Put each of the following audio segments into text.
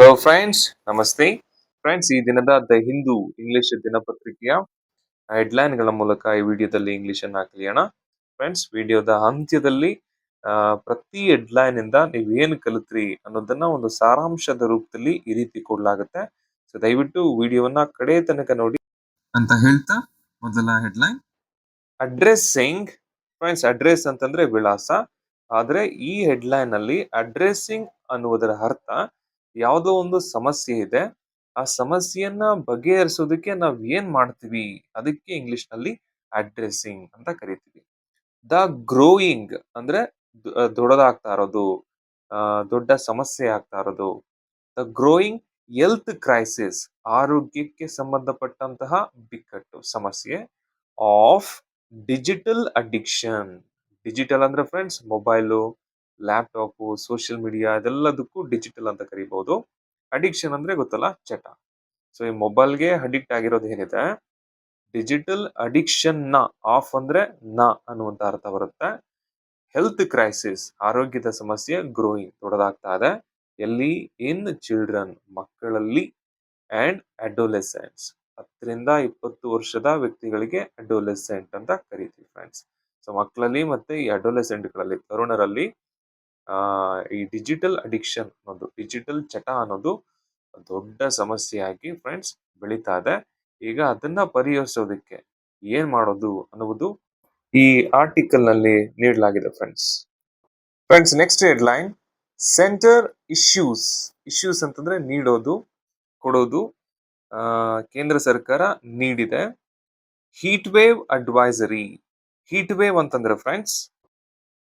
Hello friends ನಮಸ್ತೆ friends ಈ ದಿನದ ದ ಹಿಂದೂ ಇಂಗ್ಲಿಷ್ ದಿನಪತ್ರಿಕೆಯ ಹೆಡ್ಲೈನ್ಗಳ ಮೂಲಕ ಈ ವಿಡಿಯೋದಲ್ಲಿ ಇಂಗ್ಲಿಷ್ ಅನ್ನ ಕಲಿಯೋಣ. ಫ್ರೆಂಡ್ಸ್ ವಿಡಿಯೋದ ಅಂತ್ಯದಲ್ಲಿ ಪ್ರತಿ ಹೆಡ್ಲೈನ್ ಇಂದ ನೀವು ಏನ್ ಕಲಿತ್ರಿ ಅನ್ನೋದನ್ನ ಒಂದು ಸಾರಾಂಶದ ರೂಪದಲ್ಲಿ ಈ ರೀತಿ ಕೊಡಲಾಗುತ್ತೆ. ಸೊ ದಯವಿಟ್ಟು ವಿಡಿಯೋವನ್ನ ಕಡೆ ತನಕ ನೋಡಿ. ಅಂತ ಹೇಳ್ತಾ ಮೊದಲ ಹೆಡ್ಲೈನ್ ಅಡ್ರೆಸ್ಸಿಂಗ್ ಫ್ರೆಂಡ್ಸ್ ಅಡ್ರೆಸ್ ಅಂತಂದ್ರೆ ವಿಳಾಸ. ಆದ್ರೆ ಈ ಹೆಡ್ಲೈನ್ ಅಲ್ಲಿ ಅಡ್ರೆಸ್ಸಿಂಗ್ ಅನ್ನುವುದರ ಅರ್ಥ ಯಾವುದೋ ಒಂದು ಸಮಸ್ಯೆ ಇದೆ. ಆ ಸಮಸ್ಯೆಯನ್ನ ಬಗೆಹರಿಸೋದಕ್ಕೆ ನಾವು ಏನ್ ಮಾಡ್ತೀವಿ? ಅದಕ್ಕೆ ಇಂಗ್ಲಿಷ್ನಲ್ಲಿ ಅಡ್ರೆಸ್ಸಿಂಗ್ ಅಂತ ಕರಿತೀವಿ. ದ ಗ್ರೋಯಿಂಗ್ ಅಂದ್ರೆ ದೊಡ್ಡದಾಗ್ತಾ ಇರೋದು ದೊಡ್ಡ ಸಮಸ್ಯೆ ಆಗ್ತಾ ಇರೋದು. ದ ಗ್ರೋಯಿಂಗ್ ಹೆಲ್ತ್ ಕ್ರೈಸಿಸ್, ಆರೋಗ್ಯಕ್ಕೆ ಸಂಬಂಧಪಟ್ಟಂತಹ ಬಿಕ್ಕಟ್ಟು ಸಮಸ್ಯೆ ಆಫ್ ಡಿಜಿಟಲ್ ಅಡಿಕ್ಷನ್. ಡಿಜಿಟಲ್ ಅಂದ್ರೆ friends, mobile laptop social media ಇದೆಲ್ಲದಕ್ಕೂ ಡಿಜಿಟಲ್ ಅಂತ ಕರಿಬಹುದು ಅಡಿಕ್ಷನ್ ಅಂದ್ರೆ ಗೊತ್ತಲ್ಲ? ಚಟ. ಸೊ ಈ ಮೊಬೈಲ್ಗೆ ಅಡಿಕ್ಟ್ ಆಗಿರೋದು ಏನಿದೆ? ಡಿಜಿಟಲ್ ಅಡಿಕ್ಷನ್ನ ಆಫ್ ಅಂದ್ರೆ ನ ಅನ್ನುವಂತ ಅರ್ಥ ಬರುತ್ತೆ. ಹೆಲ್ತ್ ಕ್ರೈಸಿಸ್ ಆರೋಗ್ಯದ ಸಮಸ್ಯೆ ಗ್ರೋಯಿಂಗ್ ದೊಡ್ಡದಾಗ್ತಾ ಇದೆ. ಎಲ್ಲಿ? ಇನ್ ಚಿಲ್ಡ್ರನ್ ಮಕ್ಕಳಲ್ಲಿ ಅಂಡ್ ಅಡೋಲೆಸೆಂಟ್ಸ್ ಹತ್ತರಿಂದ ಇಪ್ಪತ್ತು ವರ್ಷದ ವ್ಯಕ್ತಿಗಳಿಗೆ ಅಡೋಲೆಸೆಂಟ್ ಅಂತ ಕರಿತೀವಿ ಫ್ರೆಂಡ್ಸ್ ಸೊ ಮಕ್ಕಳಲ್ಲಿ ಮತ್ತೆ ಈ ಅಡೋಲೆಸೆಂಟ್ಗಳಲ್ಲಿ ತರುಣರಲ್ಲಿ ಈ ಡಿಜಿಟಲ್ ಅಡಿಕ್ಷನ್ ಅನ್ನೋದು ಡಿಜಿಟಲ್ ಚಟ ಅನ್ನೋದು ದೊಡ್ಡ ಸಮಸ್ಯೆಯಾಗಿ ಫ್ರೆಂಡ್ಸ್ ಬೆಳೀತಾ ಇದೆ. ಈಗ ಅದನ್ನ ಪರಿಹರಿಸೋದಕ್ಕೆ ಏನ್ ಮಾಡೋದು ಅನ್ನುವುದು ಈ ಆರ್ಟಿಕಲ್ನಲ್ಲಿ ನೀಡಲಾಗಿದೆ friends friends next headline centre issues issues ಅಂತಂದ್ರೆ ನೀಡೋದು, ಕೊಡೋದು ಕೇಂದ್ರ ಸರ್ಕಾರ ನೀಡಿದೆ. Heat wave advisory heat wave ಅಂತಂದ್ರೆ ಫ್ರೆಂಡ್ಸ್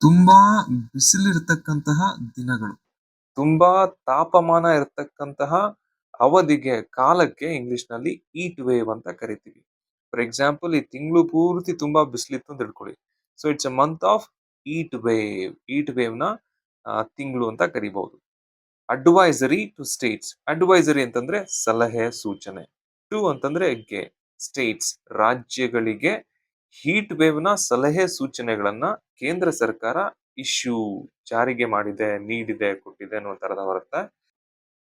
ತುಂಬಾ ಬಿಸಿಲಿರ್ತಕ್ಕಂತಹ ದಿನಗಳು. ತುಂಬಾ ತಾಪಮಾನ ಇರತಕ್ಕಂತಹ ಅವಧಿಗೆ, ಕಾಲಕ್ಕೆ ಇಂಗ್ಲಿಷ್ನಲ್ಲಿ ಈಟ್ ವೇವ್ ಅಂತ ಕರಿತೀವಿ. ಫಾರ್ ಎಕ್ಸಾಂಪಲ್ ಈ ತಿಂಗಳು ಪೂರ್ತಿ ತುಂಬಾ ಬಿಸಿಲಿತ್ತು ಅಂತ ಹಿಡ್ಕೊಳ್ಳಿ so it's a month of heat wave heat ವೇವ್ನ ತಿಂಗಳು ಅಂತ ಕರಿಬಹುದು ಅಡ್ವೈಸರಿ ಟು ಸ್ಟೇಟ್ಸ್ ಅಡ್ವೈಸರಿ ಅಂತಂದ್ರೆ ಸಲಹೆ, ಸೂಚನೆ. ಟು ಅಂತಂದ್ರೆ ಗೆ ಸ್ಟೇಟ್ಸ್ ರಾಜ್ಯಗಳಿಗೆ ಹೀಟ್ ವೇವ್ನ ಸಲಹೆ ಸೂಚನೆಗಳನ್ನ ಕೇಂದ್ರ ಸರ್ಕಾರ ಇಶ್ಯೂ ಜಾರಿಗೆ ಮಾಡಿದೆ ನೀಡಿದೆ ಕೊಟ್ಟಿದೆ ಅನ್ನೋ ತರದ ಬರುತ್ತೆ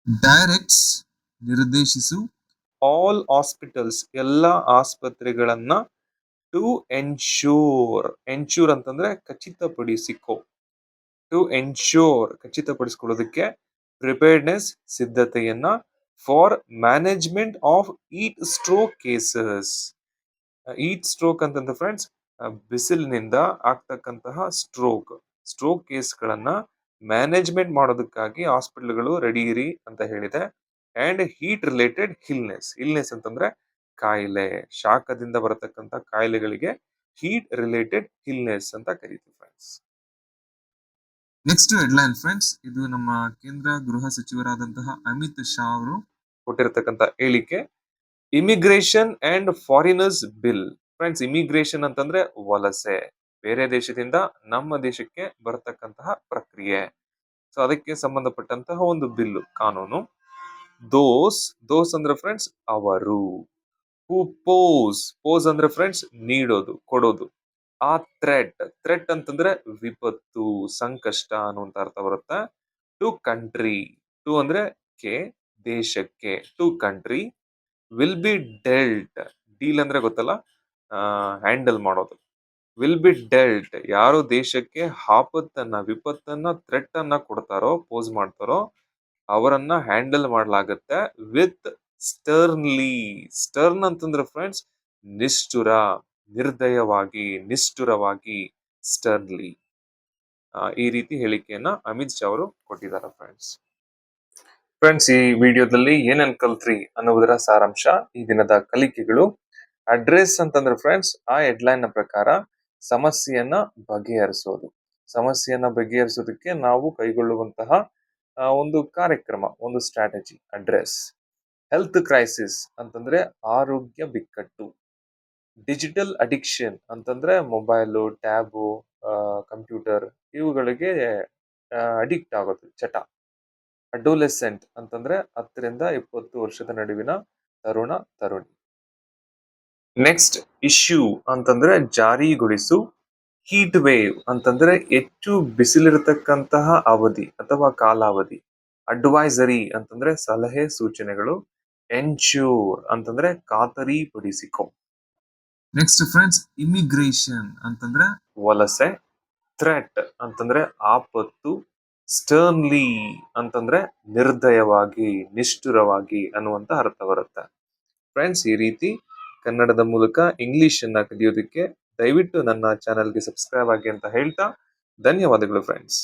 ಡೈರೆಕ್ಟ್ಸ್ ನಿರ್ದೇಶಿಸು. ಆಲ್ ಹಾಸ್ಪಿಟಲ್ಸ್ ಎಲ್ಲ ಆಸ್ಪತ್ರೆಗಳನ್ನ ಟು ಎನ್ಶೂರ್ ಎನ್ಶೂರ್ ಅಂತಂದ್ರೆ ಖಚಿತಪಡಿಸಿಕೋ. ಟು ಎನ್ಶೂರ್ ಖಚಿತಪಡಿಸಿಕೊಳ್ಳೋದಕ್ಕೆ preparedness ಸಿದ್ಧತೆಯನ್ನ for management of heat stroke cases. Heat stroke ಅಂತಂದ್ರೆ ಫ್ರೆಂಡ್ಸ್ ಬಿಸಿಲಿನಿಂದ ಆಗ್ತಕ್ಕಂತಹ ಸ್ಟ್ರೋಕ್ ಸ್ಟ್ರೋಕ್ ಕೇಸ್ಗಳನ್ನ ಮ್ಯಾನೇಜ್ಮೆಂಟ್ ಮಾಡೋದಕ್ಕಾಗಿ ಹಾಸ್ಪಿಟಲ್ಗಳು ರೆಡಿ ಇರಿ ಅಂತ ಹೇಳಿದೆ. And heat related illness illness ಅಂತಂದ್ರೆ ಕಾಯಿಲೆ. ಶಾಖದಿಂದ ಬರತಕ್ಕಂತ ಕಾಯಿಲೆಗಳಿಗೆ ಹೀಟ್ ರಿಲೇಟೆಡ್ ಇಲ್ನೆಸ್ ಅಂತ ಕರೀತೀವಿ ಫ್ರೆಂಡ್ಸ್ ನೆಕ್ಸ್ಟ್ ಹೆಡ್ಲೈನ್ ಫ್ರೆಂಡ್ಸ್ ಇದು ನಮ್ಮ ಕೇಂದ್ರ ಗೃಹ ಸಚಿವರಾದಂತಹ ಅಮಿತ್ ಶಾ ಅವರು ಕೊಟ್ಟಿರತಕ್ಕಂತ ಹೇಳಿಕೆ. Immigration and foreigners bill friends immigration ಅಂತಂದ್ರೆ ವಲಸೆ. ಬೇರೆ ದೇಶದಿಂದ ನಮ್ಮ ದೇಶಕ್ಕೆ ಬರತಕ್ಕಂತಹ ಪ್ರಕ್ರಿಯೆ. ಸೊ ಅದಕ್ಕೆ ಸಂಬಂಧಪಟ್ಟಂತಹ ಒಂದು ಬಿಲ್ ಕಾನೂನು. ದೋಸ್ ದೋಸ್ ಅಂದ್ರೆ ಫ್ರೆಂಡ್ಸ್ ಅವರು. ಹೂ ಪೋಸ್ ಪೋಸ್ ಅಂದ್ರೆ ಫ್ರೆಂಡ್ಸ್ ನೀಡೋದು, ಕೊಡೋದು. ಆ ಥ್ರೆಟ್ ಥ್ರೆಟ್ ಅಂತಂದ್ರೆ ವಿಪತ್ತು, ಸಂಕಷ್ಟ ಅನ್ನುವಂತ ಅರ್ಥ ಬರುತ್ತೆ? ಟು ಕಂಟ್ರಿ ಟು ಅಂದ್ರೆ ಕೆ, ದೇಶಕ್ಕೆ. To country will be dealt deal ಅಂದ್ರೆ ಗೊತ್ತಲ್ಲ? ಹ್ಯಾಂಡಲ್ ಮಾಡೋದು. ವಿಲ್ ಬಿ ಡೆಲ್ಟ್ ಯಾರು ದೇಶಕ್ಕೆ ಆಪತ್ತನ್ನ, ವಿಪತ್ತನ್ನ ಥ್ರೆಟ್ ಅನ್ನ ಕೊಡ್ತಾರೋ ಪೋಸ್ ಮಾಡ್ತಾರೋ, ಅವರನ್ನ ಹ್ಯಾಂಡಲ್ ಮಾಡಲಾಗುತ್ತೆ ವಿತ್ ಸ್ಟರ್ನ್ಲಿ ಸ್ಟರ್ನ್ ಅಂತಂದ್ರೆ ಫ್ರೆಂಡ್ಸ್ ನಿಷ್ಠುರ, ನಿರ್ದಯವಾಗಿ, ನಿಷ್ಠುರವಾಗಿ ಸ್ಟರ್ನ್ಲಿ ಈ ರೀತಿ ಹೇಳಿಕೆಯನ್ನ ಅಮಿತ್ ಶಾ ಅವರು ಕೊಟ್ಟಿದ್ದಾರೆ ಫ್ರೆಂಡ್ಸ್ ಫ್ರೆಂಡ್ಸ್ ಈ ವಿಡಿಯೋದಲ್ಲಿ ಏನೇನ್ ಕಲ್ತ್ರಿ ಅನ್ನುವುದರ ಸಾರಾಂಶ ಈ ದಿನದ ಕಲಿಕೆಗಳು. ಅಡ್ರೆಸ್ ಅಂತಂದ್ರೆ ಫ್ರೆಂಡ್ಸ್ ಆ ಹೆಡ್ಲೈನ್ನ ಪ್ರಕಾರ ಸಮಸ್ಯೆಯನ್ನ ಬಗೆಹರಿಸೋದು. ಸಮಸ್ಯೆಯನ್ನ ಬಗೆಹರಿಸೋದಕ್ಕೆ ನಾವು ಕೈಗೊಳ್ಳುವಂತಹ ಒಂದು ಕಾರ್ಯಕ್ರಮ, ಒಂದು ಸ್ಟ್ರಾಟಜಿ ಅಡ್ರೆಸ್ ಹೆಲ್ತ್ ಕ್ರೈಸಿಸ್ ಅಂತಂದ್ರೆ ಆರೋಗ್ಯ ಬಿಕ್ಕಟ್ಟು. ಡಿಜಿಟಲ್ ಅಡಿಕ್ಷನ್ ಅಂತಂದ್ರೆ ಮೊಬೈಲು ಟ್ಯಾಬು ಕಂಪ್ಯೂಟರ್ ಇವುಗಳಿಗೆ ಅಡಿಕ್ಟ್ ಆಗೋದು, ಚಟ. ಅಡೋಲೆಸೆಂಟ್ ಅಂತಂದ್ರೆ ಹತ್ತರಿಂದ ಇಪ್ಪತ್ತು ವರ್ಷದ ನಡುವಿನ ತರುಣ ತರುಣಿ. ನೆಕ್ಸ್ಟ್ ಇಶ್ಯೂ ಅಂತಂದ್ರೆ ಜಾರಿಗೊಳಿಸು, ಹೀಟ್ ವೇವ್ ಅಂತಂದ್ರೆ ಹೆಚ್ಚು ಬಿಸಿಲಿರತಕ್ಕಂತಹ ಅವಧಿ ಅಥವಾ ಕಾಲಾವಧಿ. ಅಡ್ವೈಸರಿ ಅಂತಂದ್ರೆ ಸಲಹೆ ಸೂಚನೆಗಳು, ಎನ್ಶ್ಯೂರ್ ಅಂತಂದ್ರೆ ಖಾತರಿ ಪಡಿಸಿಕೊ ನೆಕ್ಸ್ಟ್ ಫ್ರೆಂಡ್ಸ್ ಇಮಿಗ್ರೇಷನ್ ಅಂತಂದ್ರೆ ವಲಸೆ, ಥ್ರೆಟ್ ಅಂತಂದ್ರೆ ಆಪತ್ತು ಸ್ಟರ್ನ್ಲಿ ಅಂತಂದ್ರೆ ನಿರ್ದಯವಾಗಿ, ನಿಷ್ಠುರವಾಗಿ ಅನ್ನುವಂತ ಅರ್ಥ ಬರುತ್ತೆ. ಫ್ರೆಂಡ್ಸ್ ಈ ರೀತಿ ಕನ್ನಡದ ಮೂಲಕ ಇಂಗ್ಲಿಷ್ ಅನ್ನ ಕಲಿಯೋದಕ್ಕೆ ದಯವಿಟ್ಟು ನನ್ನ ಚಾನೆಲ್ಗೆ ಸಬ್ಸ್ಕ್ರೈಬ್ ಆಗಿ ಅಂತ ಹೇಳ್ತಾ ಧನ್ಯವಾದಗಳು ಫ್ರೆಂಡ್ಸ್